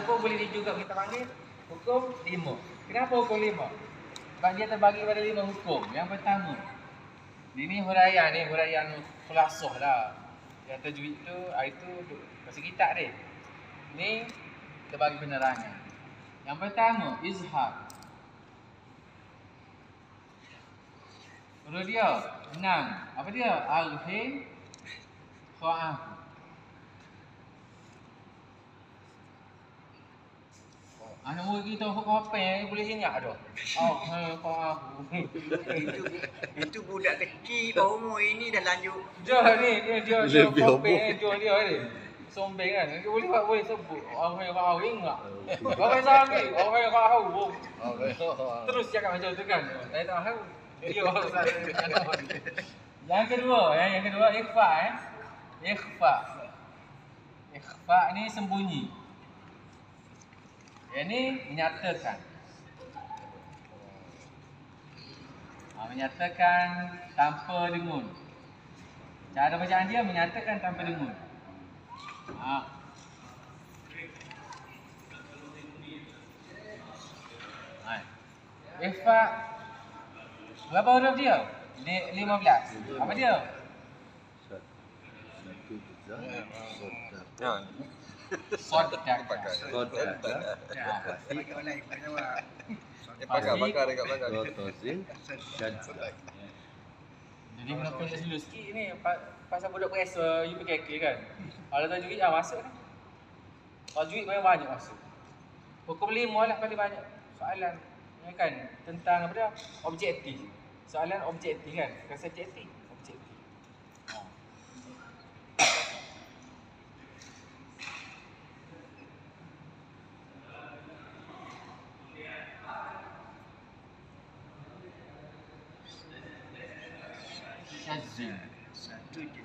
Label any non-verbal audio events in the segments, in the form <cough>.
Ataupun boleh juga kita panggil hukum lima. Kenapa hukum lima? Sebab dia terbagi pada lima hukum. Yang pertama, ini huraian ni, huraian khulasah lah. Yang tajwid tu, itu pasal kitab dia. Ni terbagi penerangan. Yang pertama, izhar. Huruf dia, enam. Apa dia? Al-Hin. Anak murid kita kau apa yang boleh ingat dah. Oh, <laughs> kau aku. itu itu budak kecil bawah umur ini dah lanjut. Jah ni dia dia dia kopi dia dia ni. Sombeng kan. Dia boleh buat boleh sebut. Orang yang kau ingat. Orang sampai orang yang kau tahu. Terus cakap macam tu kan. Saya tak tahu. Dia orang Yang kedua, eh, yang kedua ikhfa eh. Ikhfa. Ikhfa ni sembunyi. Yang ni menyatakan. Ha, menyatakan tanpa dengun. Cara bacaan dia menyatakan tanpa dengun. Ha. Ha. Ikhfa Berapa huruf dia? Li- 15. Apa dia? Satu tiga. Ya. Sodaka. Sodaka. Ya. Bagi orang lain bagi orang. Eh, pakar, pakar. Jadi kena dulu sikit ni pa- Pasal budak perasa you akil kan Kalau tak juit ah masuk kan Kalau juit banyak banyak masuk Hukum lima lah paling banyak Soalan ya kan Tentang apa dia Objektif Soalan objektif kan subjektif Objektif ha. Syazin Satu je.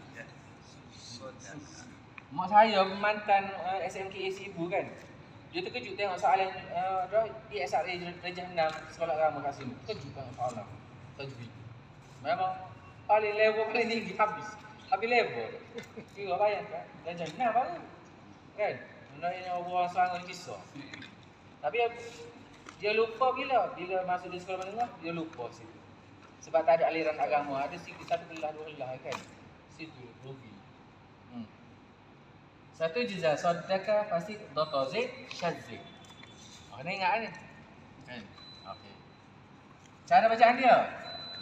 Mak saya mantan uh, SMK ibu kan. Dia terkejut tengok soalan uh, ESRA Darjah 6 sekolah agama kat sini. Terkejut tengok soalan. Tajwid. Memang paling level paling tinggi habis. Habis level. Kira bayangkan. Darjah 6 baru. Kan? Sebenarnya orang Selangor ni kisah. Tapi dia lupa bila bila masuk di sekolah menengah dia lupa situ. Sebab tak ada aliran agama, ada sikit satu belah dua belah kan. Situ rugi. Hmm. Satu jizah sodaka pasti dota z syazzi. Oh, ni ingat. Kan? Okey. Cara bacaan dia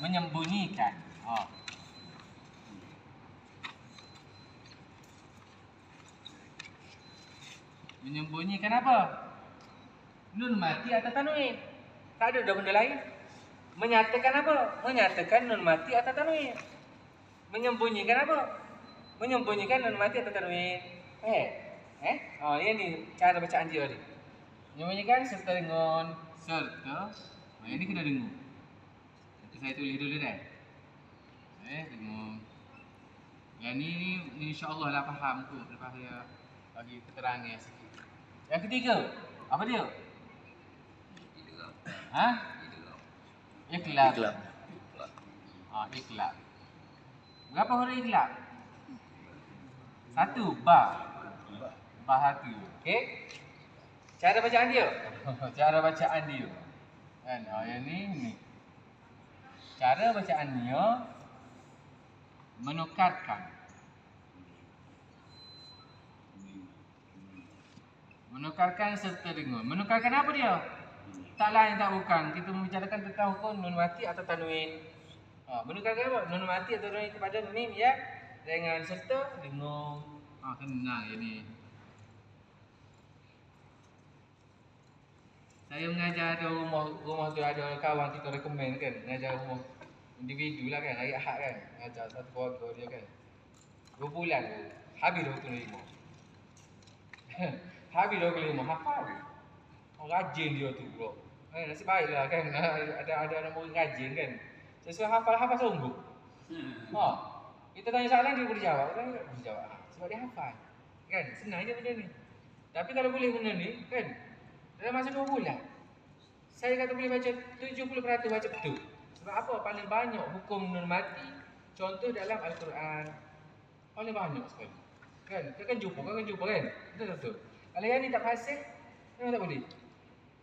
menyembunyikan. Oh. Menyembunyikan apa? Nun mati atau tanwin. Tak ada dah benda lain. Menyatakan apa? Menyatakan nun mati atau tanwin. Menyembunyikan apa? Menyembunyikan nun mati atau tanwin. Eh? Eh? Oh, ini ni cara bacaan dia ni. Menyembunyikan serta dengan serta. Oh, yang ni kena dengar. Nanti saya tulis dulu dah. Eh, dengar. Yang ni ni insya-Allah lah faham tu lepas dia bagi keterangan sikit. Yang ketiga, apa dia? Ha? Ikhlas. Ikhlas. Ah, ikhlas. Berapa huruf ikhlas? Satu, ba. Ba satu. Okey? Cara bacaan dia. <laughs> Cara bacaan dia. Kan? Oh, yang ni ni. Cara bacaan dia menukarkan. Menukarkan serta dengar. Menukarkan apa dia? Tak lain tak bukan. Kita membicarakan tentang hukum nun mati atau tanwin. Ha, menukarkan apa? Nun mati atau tanwin kepada mim ya. Dengan serta dengar. Ha, tenang ini. Saya mengajar ada rumah rumah tu ada kawan kita rekomen kan. Mengajar rumah individu lah kan hari Ahad kan. Mengajar satu keluarga dia kan. Dua bulan tu habis 25 <laughs> habis 25 hafal oh, rajin dia tu bro. Eh, nasib baik lah kan. <laughs> Ada ada murid rajin kan sesuai hafal hafal sungguh. Ha kita tanya soalan dia boleh jawab. Kan boleh jawab. Ha, sebab dia hafal. Kan? Senang je benda ni. Tapi kalau boleh benda ni kan? Dalam masa 2 bulan saya kata boleh baca 70% baca betul. Sebab apa? Paling banyak hukum nun mati contoh dalam al-Quran. Paling banyak sekali. Kan? Kau kan jumpa kan jumpa kan? Betul betul? Kalau yang ni tak fasih Memang tak boleh.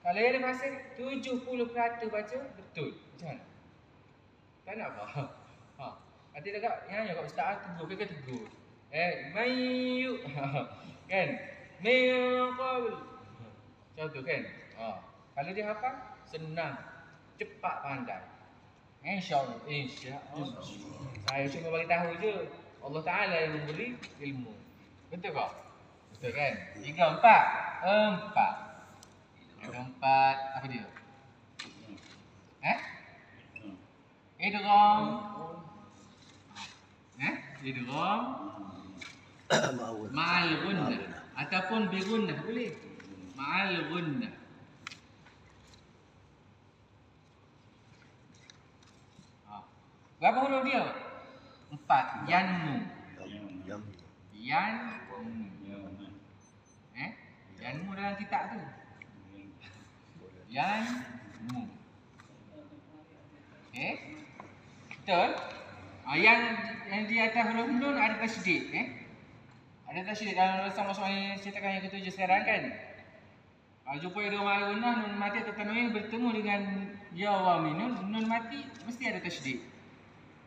Kalau yang ada fasa 70% baca betul. Macam mana? Tak apa. Ha. Nanti dekat yang yang kat ustaz tegur ke tegur. Eh, mayu. <laughs> kan? Mayu. Contoh kan? Ha. Kalau dia hafal senang, cepat pandai. InsyaAllah, insyaAllah. Saya cuma bagi tahu je. Allah Ta'ala yang memberi ilmu. Betul tak? Betul kan? Tiga, empat. Empat. Ada empat. Apa dia? Eh? Idgham. Eh? Ma'awun. <coughs> Ma'al gunnah. Ataupun bi gunnah. Boleh. Ma'al gunnah. Ha. Berapa huruf dia? Empat. Yanmu. Yam. Yan. Eh? Yanmu dalam kitab tu. Yanmu. Eh? Betul? Ah, yang yang di atas huruf nun ada tasydid, eh? Ada tasydid dalam sama-sama ni cetakan yang ketujuh sekarang kan? Ah, jumpa dua malu gunnah nun mati atau tanwin bertemu dengan ya wa mim nun, mati mesti ada tasydid.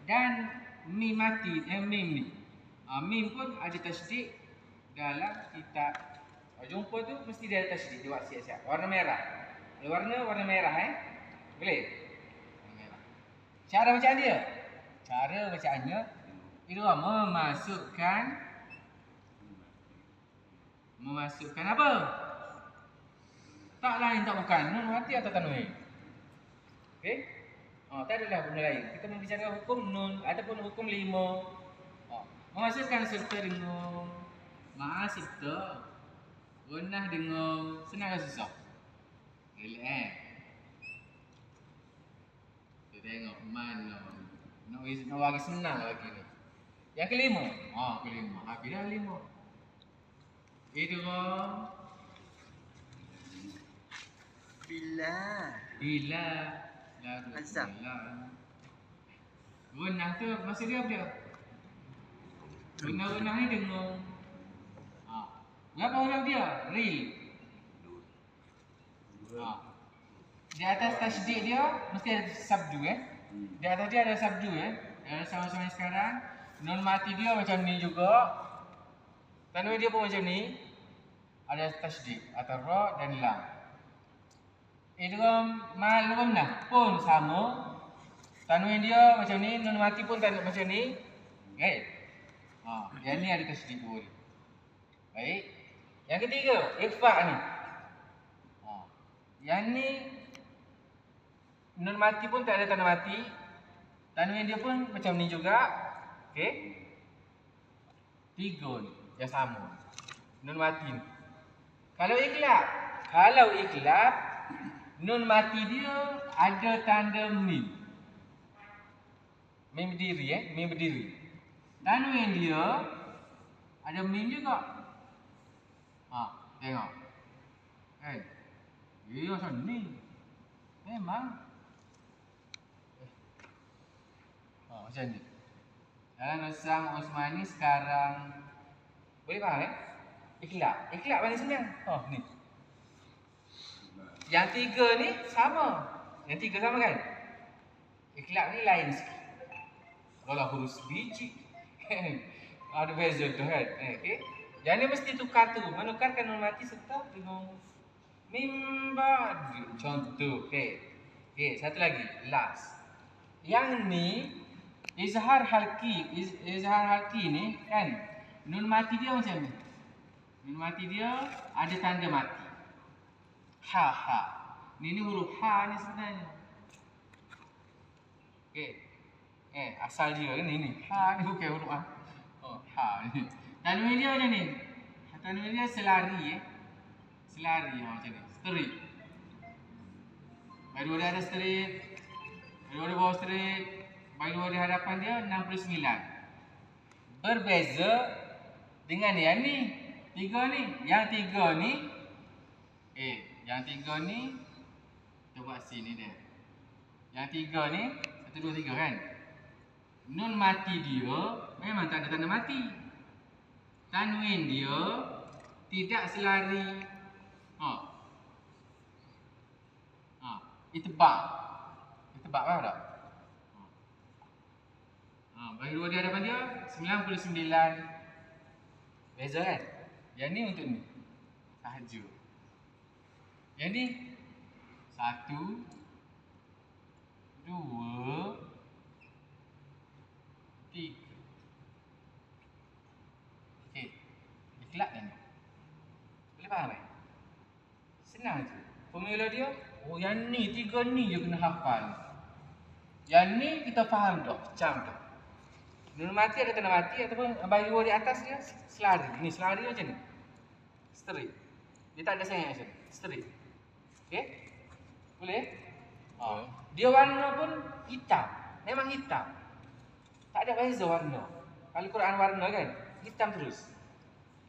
Dan mim mati eh mim ni. Ah, mim pun ada tasydid dalam kitab. Ah, jumpa tu mesti dia ada tasydid dia buat siap-siap. Warna merah. Warna warna merah eh. Boleh? Cara bacaan dia? Cara bacaannya itu memasukkan memasukkan apa? Tak lain tak bukan nun mati atau tanwin. Okey? Oh, tak adalah benda lain. Kita membicarakan hukum nun ataupun hukum lima. Oh, memasukkan serta dengan ma'a serta gunnah dengan senang ke susah? Relax tengok mana nak bagi, nak bagi senang lagi ni. Yang kelima. Ah, kelima. Habis dah lima. Idgham Bila. bila la bila. Gunnah tu maksud dia apa dia? Gunnah-gunnah ni dengan ha. Berapa huruf dia? Real. Ha. Di atas tasydid dia mesti ada sabdu eh. Di atas dia ada sabdu eh. Yang sama-sama sekarang nun mati dia macam ni juga. Tanwin dia pun macam ni. Ada tasydid atau ra dan lam. Idgham mal gunnah pun sama. Tanwin dia macam ni, nun mati pun macam ni. Okey. Ha, yang ni ada tasydid dua ni. Baik. Yang ketiga, ikhfa ni. Ha. Yang ni nun mati pun tak ada tanda mati. Tanwin dia pun macam ni juga. Okey. Tiga ni yang sama. Nun mati. Kalau ikhlas, kalau ikhlas nun mati dia ada tanda mim. Mim berdiri eh, mim berdiri. Tanwin dia ada mim juga. Ha, tengok. Kan? Dia macam ni. Memang. Ha, macam ni. Dalam Nusam Osmani sekarang boleh faham eh? Ikhlas. Ikhlas paling senang. Oh, ni. Yang tiga ni sama. Yang tiga sama kan? Ikhlas ni lain sikit. Kalau huruf biji. <laughs> Ada beza tu kan? Eh, okay? Yang ni mesti tukar tu. Menukarkan nun mati serta dengan mimba. Contoh. Okay. Okay, satu lagi. Last. Yang ni izhar halki. Iz, izhar halki ni kan? Nun mati dia macam ni. Nun mati dia ada tanda mati. Ha ha. Ni ni huruf ha ni sebenarnya. Okey. Eh, asal dia ni ni. Ha ni bukan huruf ha. Oh, ha ni. Tanwin dia macam ni. Tanwin dia selari eh. Selari ha, macam ni. Straight. Baru dia ada straight. Baru dia bawah straight. Baru di hadapan dia 69. Berbeza dengan yang ni. Tiga ni. Yang tiga ni. Eh, yang tiga ni. Kita buat sini dia. Yang tiga ni. Satu, dua, tiga kan? Nun mati dia. Memang tak ada tanda mati. Tanwin dia. Tidak selari. Ha. Itibak. Itibak faham tak? Bagi dua di hadapan dia 99. Beza kan? Yang ni untuk ni. Sahaja. Yang ni satu dua tiga. Okey. Ikhlas kan? Boleh faham kan? Senang je. Formula dia, oh yang ni, tiga ni je kena hafal. Yang ni kita faham dah, macam tu. Nur mati ada tanda mati ataupun bagi di atas dia selari. Ni selari macam ni. Straight. Dia tak ada sayang macam ni. Straight. Okey? Boleh? Ha. Dia warna pun hitam. Memang hitam. Tak ada beza warna. Kalau Quran warna kan, hitam terus.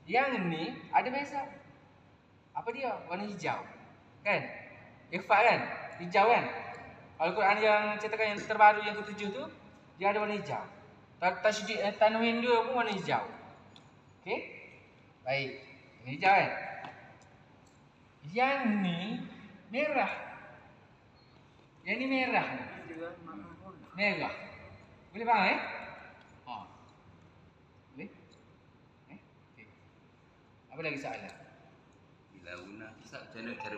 Yang ni ada beza. Apa dia? Warna hijau. Kan? Ikhfa kan? Hijau kan? Kalau Quran yang cetakan yang terbaru yang ketujuh tu, dia ada warna hijau. Ta- Tasjid eh, tanwin dia pun warna hijau. Okey? Baik. Ini hijau kan? Yang ni merah. Yang ni merah. Merah. Boleh faham eh? Ha. Boleh? Eh? Okey. Apa lagi soalan? Bila guna Ustaz macam mana cara